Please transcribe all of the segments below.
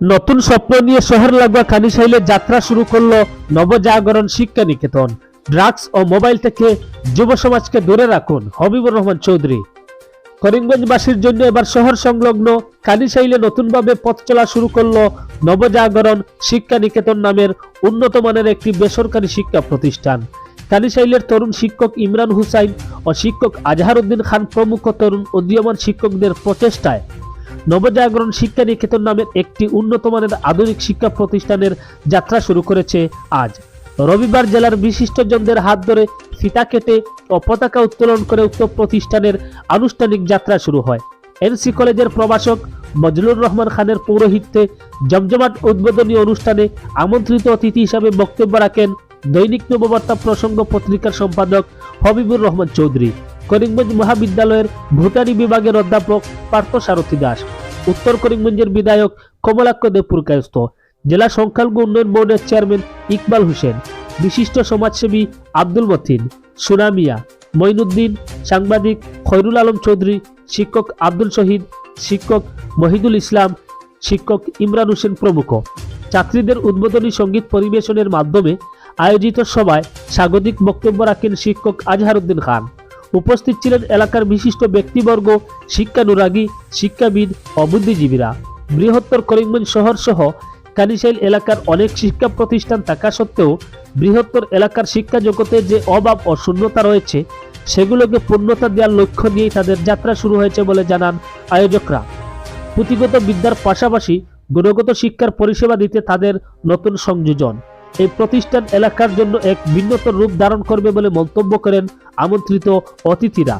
নতুন স্বপ্ন নিয়ে শহর লাগোয়া কানিশাইলে যাত্রা শুরু করল নবজাগরণ শিক্ষা নিকেতন ড্রাগস ও মোবাইল থেকে যুব সমাজকে দূরে রাখুন হবিবুর রহমান চৌধুরী। করিমগঞ্জবাসীর জন্য এবার শহর সংলগ্ন কানিশাইলে নতুনভাবে পথ চলা শুরু করল নবজাগরণ শিক্ষা নিকেতন নামের উন্নত মানের একটি বেসরকারি শিক্ষা প্রতিষ্ঠান। কানিশাইলের তরুণ শিক্ষক ইমরান হুসাইন ও শিক্ষক আজহার উদ্দিন খান প্রমুখ তরুণ উদীয়মান শিক্ষকদের প্রচেষ্টায় নবজাগরণ শিক্ষা নিকেতন নামের একটি উন্নত মানের আধুনিক শিক্ষা প্রতিষ্ঠানের যাত্রা শুরু করেছে আজ। রবিবার জেলার বিশিষ্টজনদের হাত ধরে ফিতা কেটে ও পতাকা উত্তোলন করে উক্ত প্রতিষ্ঠানের আনুষ্ঠানিক যাত্রা শুরু হয়। এনসি কলেজের প্রভাষক মজলুর রহমান খানের পৌরোহিত্যে জমজমাট উদ্বোধনী অনুষ্ঠানে আমন্ত্রিত অতিথি হিসাবে বক্তব্য রাখেন দৈনিক নববার্তা প্রসঙ্গ পত্রিকার সম্পাদক হবিবুর রহমান চৌধুরী, করিমগঞ্জ মহাবিদ্যালয়ের ভুটানি বিভাগের অধ্যাপক পার্থ সারথী দাস, উত্তর করিমগঞ্জের বিধায়ক কমলাক্ষ দেবপুর জেলা সংখ্যালঘু উন্নয়ন বোর্ডের চেয়ারম্যান ইকবাল হোসেন, বিশিষ্ট সমাজসেবী আব্দুল মতিন সুনামিয়া মঈনুদ্দিন, সাংবাদিক খৈরুল আলম চৌধুরী, শিক্ষক আব্দুল শহীদ, শিক্ষক মহিদুল ইসলাম, শিক্ষক ইমরান হোসেন প্রমুখ। ছাত্রীদের উদ্বোধনী সংগীত পরিবেশনের মাধ্যমে আয়োজিত সভায় স্বাগতিক বক্তব্য রাখেন শিক্ষক আজহারউদ্দিন খান। উপস্থিত ছিলেন এলাকার বিশিষ্ট ব্যক্তিবর্গ, শিক্ষানুরাগী, শিক্ষাবিদ ও বুদ্ধিজীবীরা। বৃহত্তর করিমগঞ্জ শহর সহ কানিশাইল এলাকার অনেক শিক্ষা প্রতিষ্ঠান থাকা সত্ত্বেও বৃহত্তর এলাকার শিক্ষা জগতে যে অভাব ও শূন্যতা রয়েছে, সেগুলোকে পূর্ণতা দেওয়ার লক্ষ্য নিয়েই তাদের যাত্রা শুরু হয়েছে বলে জানান আয়োজকরা। পুঁথিগত বিদ্যার পাশাপাশি গুণগত শিক্ষার পরিষেবা দিতে তাদের নতুন সংযোজন। এই প্রতিষ্ঠান এলাকার জন্য এক ভিন্নতর রূপ ধারণ করবে বলে মন্তব্য করেন আমন্ত্রিত অতিথিরা।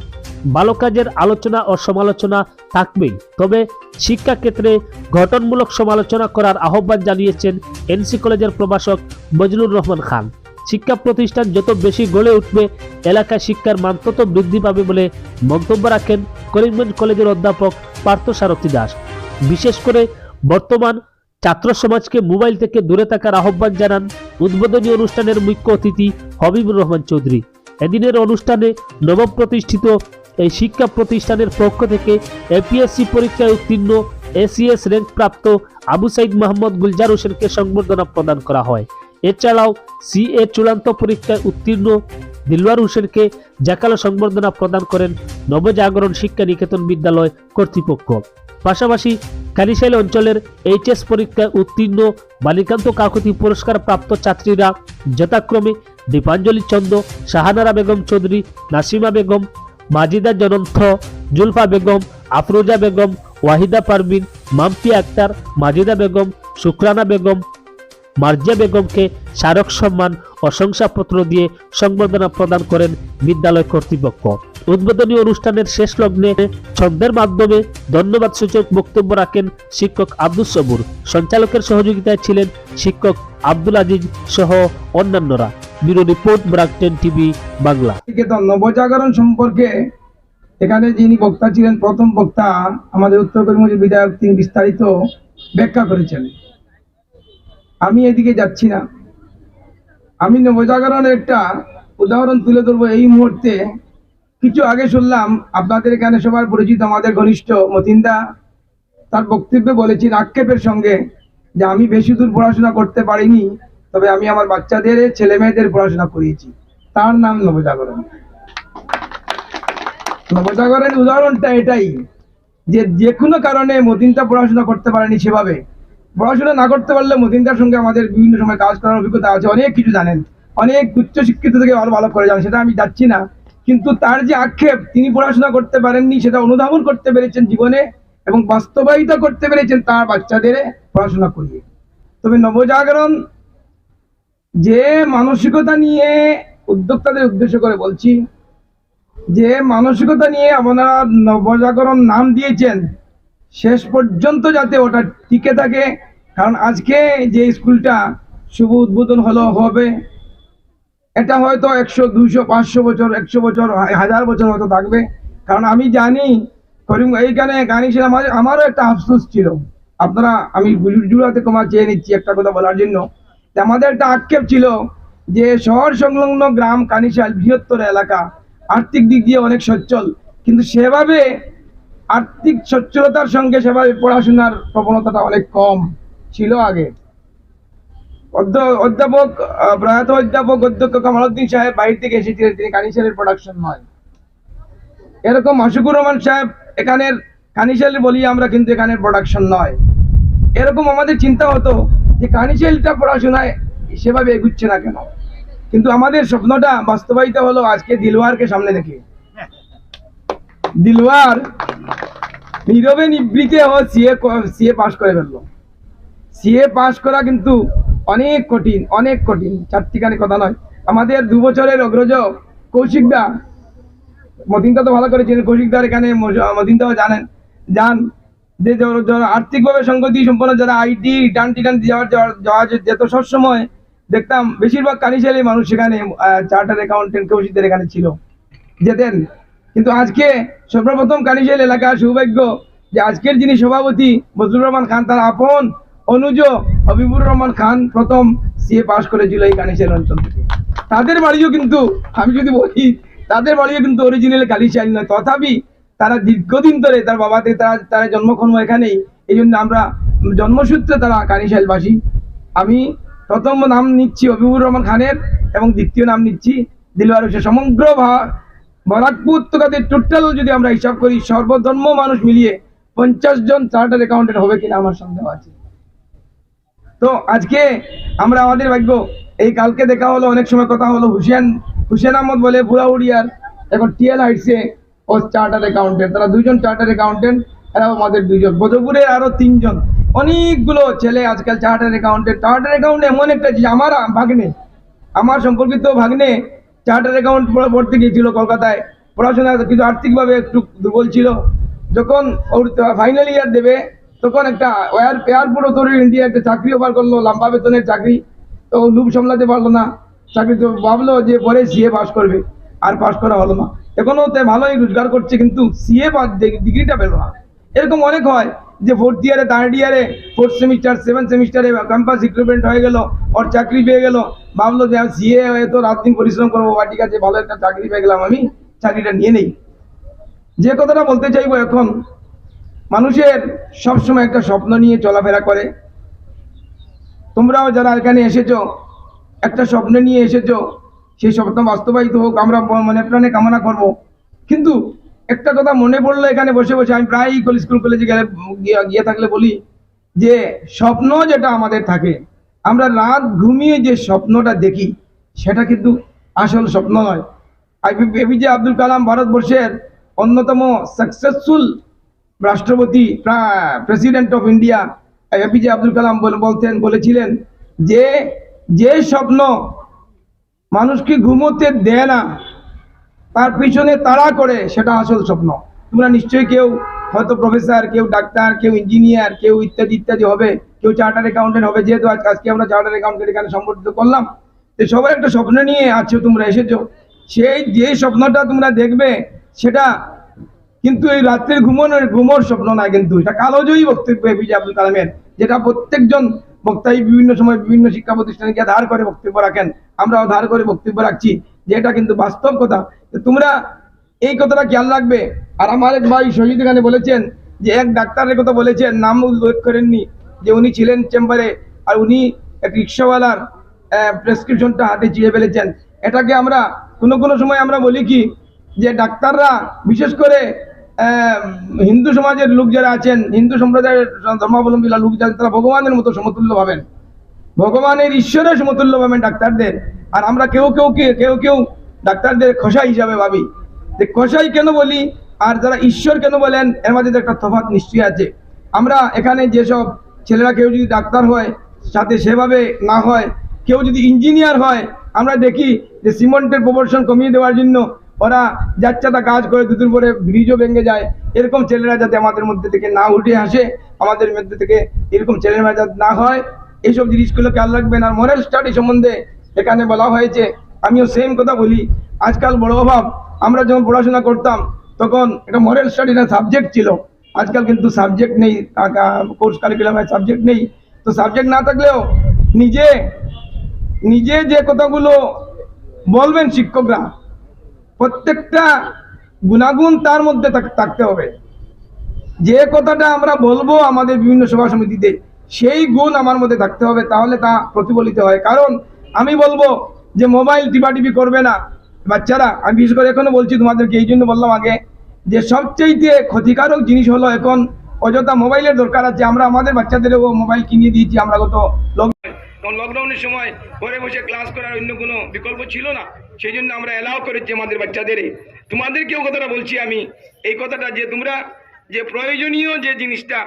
ভালো কাজের আলোচনা ও সমালোচনা থাকবেই তবে শিক্ষা ক্ষেত্রে গঠনমূলক সমালোচনা করার আহ্বান জানিয়েছেন এনসি কলেজের প্রভাষক মজলুর রহমান খান। শিক্ষা প্রতিষ্ঠান যত বেশি গড়ে উঠবে এলাকায় শিক্ষার মান তত বৃদ্ধি পাবে বলে মন্তব্য রাখেন করিমগঞ্জ কলেজের অধ্যাপক পার্থ সারথী দাস। বিশেষ করে বর্তমান ছাত্র সমাজকে মোবাইল থেকে দূরে থাকার আহ্বান জানান উদ্বোধনী অনুষ্ঠানের মুখ্য অতিথি হবিবুর রহমান চৌধুরী। এদিনের অনুষ্ঠানে নবপ্রতিষ্ঠিত এই শিক্ষা প্রতিষ্ঠানের পক্ষ থেকে এপিএসসি পরীক্ষায় উত্তীর্ণ এসিএস র্যাঙ্ক প্রাপ্ত আবু সাইদ মোহাম্মদ গুলজার হোসেনকে সংবর্ধনা প্রদান করা হয়। এছাড়াও সিএ চূড়ান্ত পরীক্ষায় উত্তীর্ণ দিলওয়ার হোসেনকে জাকালো সংবর্ধনা প্রদান করেন নবজাগরণ শিক্ষা নিকেতন বিদ্যালয় কর্তৃপক্ষ। পাশাপাশি কানিশাইল অঞ্চলের এইচএস পরীক্ষায় উত্তীর্ণ বালিকান্ত কাকুতি পুরস্কার প্রাপ্ত ছাত্রীরা যথাক্রমে দীপাঞ্জলি চন্দ, শাহানারা বেগম চৌধুরী, নাসিমা বেগম, মাজিদা জনন্থ, জুলফা বেগম, আফরোজা বেগম, ওয়াহিদা পারভিন মাম্পি আক্তার, মাজিদা বেগম, শুক্রানা বেগম মার্জিয়া বেগমকে স্মারক সম্মান ও শংসাপত্র দিয়ে সংবর্ধনা প্রদান করেন বিদ্যালয় কর্তৃপক্ষ। উদ্বোধনী অনুষ্ঠানের শেষ লগ্নে ছন্দের মাধ্যমে ধন্যবাদ সূচক বক্তব্য রাখেন শিক্ষক আব্দুল সবুর। সঞ্চালকের সহযোগিতায় ছিলেন শিক্ষক আব্দুল আজিজ সহ অন্যান্যরা। ব্যুরো রিপোর্ট, ব্রাকটেন টিভি, বাংলা। নবজাগরণ সম্পর্কে এখানে যিনি বক্তা ছিলেন, প্রথম বক্তা আমাদের উত্তর করিমগঞ্জের বিধায়ক, তিনি বিস্তারিত ব্যাখ্যা করেছেন। আমি এদিকে যাচ্ছি না। আমি নবজাগরণের একটা উদাহরণ তুলে ধরবো এই মুহূর্তে। কিছু আগে শুনলাম, আপনাদের এখানে সবার পরিচিত আমাদের ঘনিষ্ঠ মতিন্দা। তার বক্তব্যে বলেছেন আক্ষেপের সঙ্গে যে আমি বেশি দূর পড়াশোনা করতে পারিনি, তবে আমি আমার বাচ্চাদের ছেলে মেয়েদের পড়াশোনা করিয়েছি। তার নাম নবজাগরণ। নবজাগরণের উদাহরণটা এটাই যে যে কোনো কারণে মতিনটা পড়াশোনা করতে পারেনি সেভাবে। পড়াশোনা না করতে পারলে মতিনটার সঙ্গে আমাদের বিভিন্ন সময় কাজ করার অভিজ্ঞতা আছে, অনেক কিছু জানেন। অনেক উচ্চ শিক্ষিত থেকে ভালো ভালো করে জানেন, সেটা আমি যাচ্ছি না। কিন্তু তার যে আক্ষেপ, তিনি পড়াশোনা করতে পারেননি, সেটা অনুধাবন করতে পেরেছেন জীবনে এবং বাস্তবায়িত করতে পেরেছেন তার বাচ্চাদের পড়াশোনা করিয়ে। তবে নবজাগরণ যে মানসিকতা নিয়ে উদ্যোক্তাদের উদ্দেশ্য করে বলছি, যে মানসিকতা নিয়ে আপনারা নবজাগরণ নাম দিয়েছেন, শেষ পর্যন্ত যাতে ওটা টিকে থাকে। কারণ আজকে যে স্কুলটা শুভ উদ্বোধন হলো, হবে এটা হয়তো একশো দুশো পাঁচশো বছর, একশো বছর হাজার বছর হয়তো থাকবে। কারণ আমি জানি, করিম, এইখানে গানি আমার, আমারও একটা আফসোস ছিল। আপনারা, আমি জুড়াতে ক্ষমা চেয়ে নিচ্ছি একটা কথা বলার জন্য। আমাদের একটা আক্ষেপ ছিল যে শহর সংলগ্ন গ্রাম কানিশাল, বৃহত্তর এলাকা, আর্থিক দিক দিয়ে অনেক সচ্ছল। কিন্তু সেভাবে আর্থিক সচ্ছলতার সঙ্গে সেভাবে পড়াশোনার প্রবণতাটা অনেক কম ছিল আগে। অধ্যাপক প্রয়াত অধ্যাপক অধ্যক্ষ সাহেব বাইরে থেকে এসেছিলেন। তিনি কানিশালের প্রোডাকশন নয় এরকম রহমান সাহেব এখানের কানিশালের বলি আমরা কিন্তু এখানের প্রোডাকশন নয়। এরকম আমাদের চিন্তা হতো যে কানিশালটা পড়াশোনায় সেভাবে এগুচ্ছে না কেন? কিন্তু আমাদের স্বপ্নটা বাস্তবায়িত হলো আজকে দিলওয়ারকে সামনে দেখে। দিলওয়ার নীরবে নিবৃতে ও সিএ সিএ পাশ করে ফেলল। সিএ পাশ করা কিন্তু অনেক কঠিন অনেক কঠিন, চারটিখানি কথা নয়। আমাদের দু বছরের অগ্রজ কৌশিকদা মতিনদা তো ভালো করে চেনেন কৌশিকদার এখানে মতিনদাও জানেন। যান যে যারা- আর্থিকভাবে সংগতি সম্পন্ন, যারা আইটি রিটার্ন টিটার্ন যাওয়ার যাওয়া যেত সবসময় দেখতাম, বেশিরভাগ কানিশালী মানুষ সেখানে চার্টার অ্যাকাউন্টেন্ট কৌশিকদের এখানে ছিল। যেতেন। কিন্তু আজকে সর্বপ্রথম কানিশাল এলাকার সৌভাগ্য যে আজকের যিনি সভাপতি বজরুর রহমান খান, তার আপন, অনুজ হবিবুর রহমান খান প্রথম সিএ পাস করেছিল এই কানিশাল অঞ্চল থেকে। তাদের বাড়িও কিন্তু, আমি যদি বলি, তাদের বাড়িও কিন্তু অরিজিনাল কালিশাল নয়, তথাপি তারা দীর্ঘদিন ধরে তার বাবাতে তারা তারা জন্মকর্ম এখানেই। এই জন্য আমরা জন্মসূত্রে তারা কানিশালবাসী আমি প্রথম নাম নিচ্ছি হবিবুর রহমান খানের এবং দ্বিতীয় নাম নিচ্ছি দিলওয়ার হোসেন। সমগ্র বরাকপুর উপত্যকাতে টোটাল যদি আমরা হিসাব করি, সর্বধর্ম মানুষ মিলিয়ে পঞ্চাশ জন চার্টার অ্যাকাউন্টেন্ট হবে কিনা আমার সন্দেহ আছে। তো আজকে আমরা আমাদের ভাগ্য, এই কালকে দেখা হলো, অনেক সময় কথা হলো, হুসেন হুসেন আহমদ বলে বুড়া উড়িয়ার, এখন টিএল হাইটসে ও চার্টার অ্যাকাউন্টেন্ট তারা দুজন চার্টার অ্যাকাউন্টেন্ট এরাও আমাদের দুজন বোধপুরের আরও তিনজন। অনেকগুলো ছেলে আজকাল চার্টার অ্যাকাউন্টেন্ট চার্টার অ্যাকাউন্ট এমন একটা জিনিস আমার ভাগ্নে, আমার সম্পর্কিত ভাগ্নে চার্টার অ্যাকাউন্ট পড়তে গিয়েছিল কলকাতায়। পড়াশোনা কিন্তু আর্থিকভাবে একটু দুর্বল ছিল। যখন ওর ফাইনাল ইয়ার দেবে তখন একটা ওয়ার এয়ারপোর্ট অথরিটি ইন্ডিয়া একটা চাকরি অফার করল, লম্বা বেতনের চাকরি। তো লুপ সামলাতে পারল না। চাকরি তো ভাবলো যে পরে সিএ পাস করবে, আর পাস করা হলো না। এখনও তে ভালোই রোজগার করছে, কিন্তু সিএ পাস ডিগ্রিটা পেল না। এরকম অনেক হয় যে ফোর্থ ইয়ারে থার্ড ইয়ারে ফোর্থ সেমিস্টার সেভেন সেমিস্টারে ক্যাম্পাস রিক্রুটমেন্ট হয়ে গেল ওর চাকরি পেয়ে গেল। ভাবলো যে সিএ হয়ে তো রাত দিন পরিশ্রম করব বা ঠিক আছে ভালো একটা চাকরি পেয়ে গেলাম আমি, চাকরিটা নিয়ে নেই। যে কথাটা বলতে চাইব এখন মানুষের সবসময় একটা স্বপ্ন নিয়ে চলাফেরা করে। তোমরাও যারা এখানে এসেছ, একটা স্বপ্ন নিয়ে এসেছ, সেই স্বপ্ন বাস্তবায়িত হোক, আমরা মনে প্রাণে কামনা করব। কিন্তু একটা কথা মনে পড়ল এখানে বসে বসে, আমি প্রায়ই কলেজ স্কুল কলেজে গেলে, গিয়ে থাকলে বলি যে, স্বপ্ন যেটা আমাদের থাকে, আমরা রাত ঘুমিয়ে যে স্বপ্নটা দেখি, সেটা কিন্তু আসল স্বপ্ন নয়। এপিজে আব্দুল কালাম ভারতবর্ষের অন্যতম সাকসেসফুল রাষ্ট্রপতি president of India APJ Abdul Kalam বল- বলতেন, বলেছিলেন যে যে স্বপ্ন মানুষকে ঘুমোতে দেয় না, তার পিছনে তাড়া করে, সেটা আসল স্বপ্ন। তোমরা নিশ্চয়ই কেউ হয়তো প্রফেসর কেউ ডাক্তার, কেউ ইঞ্জিনিয়ার কেউ ইত্যাদি ইত্যাদি হবে, কেউ চার্টার অ্যাকাউন্টেন্ট হবে, যেহেতু আজ, আজকে আমরা চার্টার অ্যাকাউন্টেন্ট এখানে সম্পর্কিত করলাম, তো সবার একটা স্বপ্ন নিয়ে আছো তোমরা এসেছ। সেই যে স্বপ্নটা তোমরা দেখবে, সেটা কিন্তু এই রাত্রের ঘুমানোর ঘুমোর স্বপ্ন না কিন্তু, এটা কালোজয়ী বক্তব্য এপিজে আব্দুল কালামের, যেটা প্রত্যেকজন বক্তাই বিভিন্ন সময় বিভিন্ন শিক্ষা প্রতিষ্ঠানে গিয়ে ধার করে বক্তব্য রাখেন। আমরাও ধার করে বক্তব্য রাখছি, যে এটা কিন্তু বাস্তব কথা। তোমরা এই কথাটা খেয়াল রাখবে। আর আমার এক ভাই শহীদ এখানে বলেছেন যে, এক ডাক্তারের কথা বলেছেন, নাম উল্লেখ করেননি, যে উনি ছিলেন চেম্বারে, আর উনি এক রিক্সাওয়ালার প্রেসক্রিপশনটা হাতে চিড়ে ফেলেছেন। এটাকে আমরা কোনো কোনো সময় আমরা বলি কি, যে ডাক্তাররা বিশেষ করে হিন্দু সমাজের লোক যারা আছেন, হিন্দু সম্প্রদায়ের ধর্মাবলম্বী লোক যারা তারা ভগবানের মতো সমতুল্য ভাবেন। ভগবানের ঈশ্বরের সমতুল্য ভাবেন ডাক্তারদের। আর আমরা কেউ কেউ কেউ কেউ ডাক্তারদের খোসা হিসাবে ভাবি। যে খোসাই কেন বলি? আর যারা ঈশ্বর কেন বলেন? এর মাঝে একটা তফাৎ নিশ্চয়ই আছে। আমরা এখানে যেসব ছেলেরা কেউ যদি ডাক্তার হয়, সাথে সেভাবে না হয়, কেউ যদি ইঞ্জিনিয়ার হয়, আমরা দেখি যে সিমেন্টের প্রপোর্শন কমিয়ে দেওয়ার জন্য ওরা যাচ্ছাতা কাজ করে দুদিন পরে ব্রিজও ভেঙে যায়। এরকম ছেলেরা যাতে আমাদের মধ্যে থেকে না উঠে আসে, আমাদের মধ্যে থেকে এরকম ছেলেরা যাতে না হয় এইসব জিনিসগুলো খেয়াল রাখবেন। আর মরাল স্টাডি সম্বন্ধে এখানে বলা হয়েছে, আমিও সেম কথা বলি। আজকাল বড় অভাব, আমরা যখন পড়াশোনা করতাম, তখন এটা মরাল স্টাডি না সাবজেক্ট ছিল। আজকাল কিন্তু সাবজেক্ট নেই কোর্স কারিকুলামে সাবজেক্ট নেই। তো সাবজেক্ট না থাকলেও নিজে নিজে যে কথাগুলো বলবেন শিক্ষকরা প্রত্যেকটা গুণাগুণ তার মধ্যে থাক- থাকতে হবে। যে কথাটা আমরা বলব আমাদের বিভিন্ন সভা সমিতিতে, সেই গুণ আমার মধ্যে থাকতে হবে, তাহলে তা প্রতিফলিত হয়। কারণ আমি বলব যে মোবাইল টিপাটিপি করবে না। বাচ্চারা, আমি বিশেষ করে এখনও বলছি তোমাদেরকে, এই জন্য বললাম আগে যে সবচেয়ে ক্ষতিকারক জিনিস হলো এখন অযথা মোবাইলের দরকার আছে। আমরা আমাদের বাচ্চাদেরও মোবাইল কিনে দিয়েছি, আমরা গত লক কারণ লকডাউনের সময় ঘরে বসে ক্লাস করার অন্য কোনো বিকল্প ছিল না। সেই জন্য আমরা অ্যালাউ করেছি আমাদের বাচ্চাদের তোমাদেরকেও কথাটা বলছি আমি। এই কথাটা যে তোমরা যে প্রয়োজনীয় যে জিনিসটা,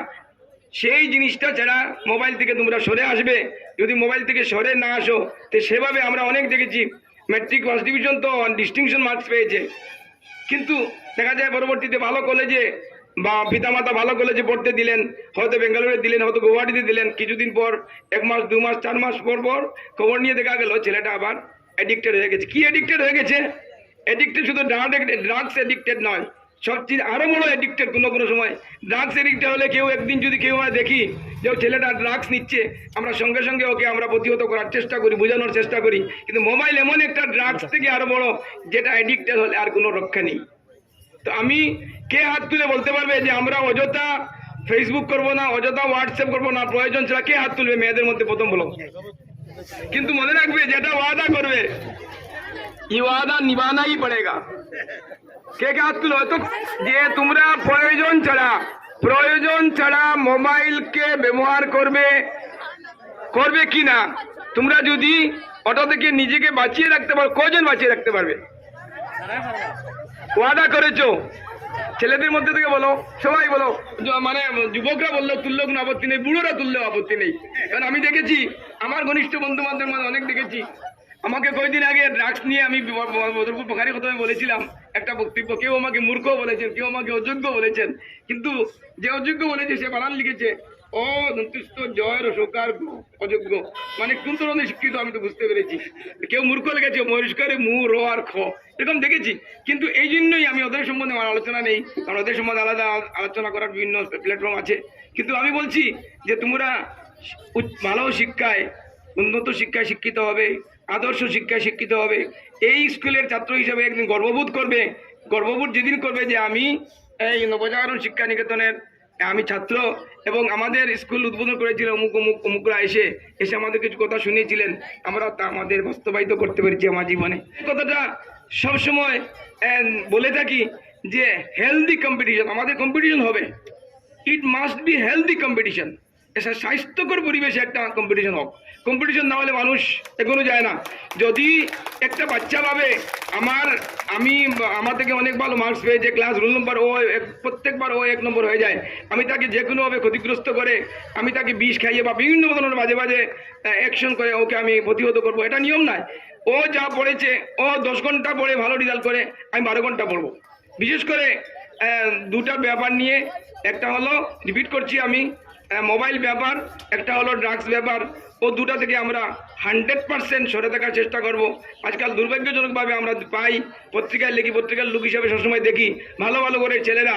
সেই জিনিসটা ছাড়া মোবাইল থেকে তোমরা সরে আসবে। যদি মোবাইল থেকে সরে না আসো, তো সেভাবে আমরা অনেক দেখেছি। ম্যাট্রিক ফার্স্ট ডিভিশন তো ডিস্টিংশন মার্কস পেয়েছে। কিন্তু দেখা যায় পরবর্তীতে ভালো কলেজে বা পিতামাতা ভালো কলেজে পড়তে দিলেন হয়তো বেঙ্গালুরু দিলেন হয়তো গুয়াহাটিতে দিলেন কিছুদিন পর এক মাস দু মাস চার মাস পর পর খবর নিয়ে দেখা গেল ছেলেটা আবার অ্যাডিক্টেড হয়ে গেছে। কি অ্যাডিক্টেড হয়ে গেছে? অ্যাডিক্টেড শুধু ড্রাগস অ্যাডিক্টেড নয় সবচেয়ে আরও বড় অ্যাডিক্টেড কোনো কোনো সময়। ড্রাগস অ্যাডিক্টেড হলে কেউ একদিন যদি কেউ হয় দেখি যে ছেলেটা ড্রাগস নিচ্ছে আমরা সঙ্গে সঙ্গে ওকে আমরা প্রতিহত করার চেষ্টা করি বোঝানোর চেষ্টা করি। কিন্তু মোবাইল এমন একটা ড্রাগস থেকে আরও বড় যেটা অ্যাডিক্টেড হলে আর কোনো রক্ষা নেই। তো আমি কে হাত তুলে বলতে পারবে যে আমরা অযথা ফেসবুক করব না, অযথা হোয়াটসঅ্যাপ করব না? প্রয়োজন ছাড়া কে হাত তুলবে? মেয়েদের মধ্যে প্রথম বলো। কিন্তু মনে রাখবে, যেটা ওয়াদা করবে, ই ওয়াদা নিবানাই পড়েগা। কে কে হাত তুলো তো যে তোমরা প্রয়োজন ছাড়া প্রয়োজন ছাড়া মোবাইলকে ব্যবহার করবে করবে কি না? তোমরা যদি ওটা থেকে নিজেকে বাঁচিয়ে রাখতে পারো, কজন বাঁচিয়ে রাখতে পারবে? ওয়াদা করেছ। ছেলেদের মধ্যে থেকে বলো, সবাই বলো। মানে যুবকরা বলল তুললেও কোনো আপত্তি নেই, বুড়োরা তুললেও আপত্তি নেই। কারণ আমি দেখেছি, আমার ঘনিষ্ঠ বন্ধু বান্ধবের মধ্যে অনেক দেখেছি। আমাকে কয়েকদিন আগে ড্রাগস নিয়ে আমি বদরপুর পোখারি কথা বলেছিলাম। একটা বক্তব্য, কেউ আমাকে মূর্খ বলেছেন, কেউ আমাকে অযোগ্য বলেছেন। কিন্তু যে অযোগ্য বলেছে, সে বানান লিখেছে। ও দন্তুষ্ট জয়ের শোকার অযোগ্য। মানে কোন ধরনের শিক্ষিত আমি তো বুঝতে পেরেছি। কেউ মূর্খ লেগেছে মহিষ্কারে মু র আর খ। এরকম দেখেছি। কিন্তু এই জন্যই আমি ওদের সম্বন্ধে আমার আলোচনা নেই। কারণ ওদের সম্বন্ধে আলাদা আলোচনা করার বিভিন্ন প্ল্যাটফর্ম আছে। কিন্তু আমি বলছি যে তোমরা ভালো শিক্ষায়, উন্নত শিক্ষায় শিক্ষিত হবে, আদর্শ শিক্ষায় শিক্ষিত হবে। এই স্কুলের ছাত্র হিসেবে একদিন গর্ববোধ করবে। গর্ববোধ যেদিন করবে যে আমি এই নবজাগরণ শিক্ষা নিকেতনের আমি ছাত্র এবং আমাদের স্কুল উদ্বোধন করেছিল অমুক অমুক অমুকরা এসে এসে আমাদের কিছু কথা শুনিয়েছিলেন। আমরা তা আমাদের বাস্তবায়িত করতে পেরেছি আমার জীবনে। কথাটা সবসময় বলে থাকি যে হেলদি কম্পিটিশন আমাদের কম্পিটিশন হবে। It must be healthy competition এটা স্বাস্থ্যকর পরিবেশে একটা কম্পিটিশন হোক। কম্পিটিশন না হলে মানুষ এগোনো যায় না। যদি একটা বাচ্চা ভাবে, আমার, আমি, আমার থেকে অনেক ভালো মার্কস পেয়েছে ক্লাস রোল নম্বর ও প্রত্যেকবার ও এক নম্বর হয়ে যায়। আমি তাকে যে কোনোভাবে ক্ষতিগ্রস্ত করে, আমি তাকে বিষ খাইয়ে বা বিভিন্ন ধরনের বাজে বাজে অ্যাকশন করে ওকে আমি প্রতিহত করব। এটা নিয়ম নয়। ও যা পড়েছে, ও দশ ঘণ্টা পড়ে ভালো রেজাল্ট করে, আমি বারো ঘণ্টা পড়ব। বিশেষ করে দুটা ব্যাপার নিয়ে একটা হলো রিপিট করছি আমি মোবাইল ব্যাপার, একটা হলো ড্রাগস ব্যাপার, ও দুটা থেকে আমরা হান্ড্রেড পার্সেন্ট সরে থাকার চেষ্টা করব। আজকাল দুর্ভাগ্যজনকভাবে আমরা পাই, পত্রিকায় লিখি, পত্রিকার লোক হিসাবে সবসময় দেখি, ভালো ভালো করে ছেলেরা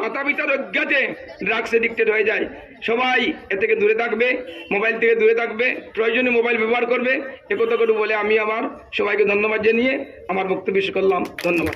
মাতা পিতার অজ্ঞাতে ড্রাগস এডিক্টেড হয়ে যায়। সবাই এ থেকে দূরে থাকবে, মোবাইল থেকে দূরে থাকবে, প্রয়োজনে মোবাইল ব্যবহার করবে। একথা করে বলে আমি আমার সবাইকে ধন্যবাদ জানিয়ে আমার বক্তব্য করলাম। ধন্যবাদ।